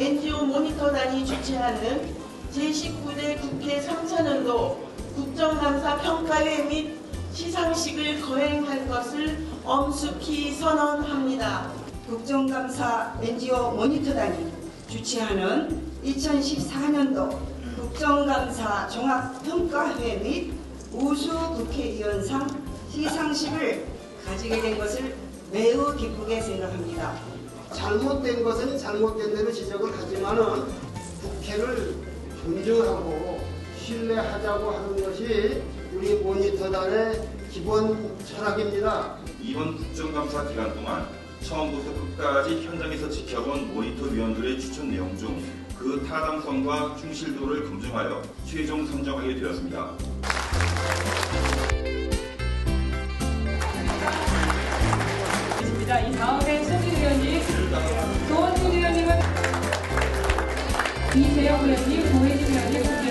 모니터단이 주최하는 제19대 국회 3차년도 국정감사 평가회 및 시상식을 거행할 것을 엄숙히 선언합니다. 국정감사 NGO 모니터단이 주최하는 2014년도 국정감사 종합평가회 및 우수 국회의원상 시상식을 가지게 된 것을 매우 기쁘게 생각합니다. 잘못된 것은 잘못된 대로 지적을 하지만은 국회를 존중하고 신뢰하자고 하는 것이 우리 모니터단의 기본 철학입니다. 이번 국정감사 기간 동안 처음부터 끝까지 현장에서 지켜본 모니터 위원들의 추천 내용 중 그 타당성과 충실도를 검증하여 최종 선정하게 되었습니다. 你这样不行，你不会这样，你不会。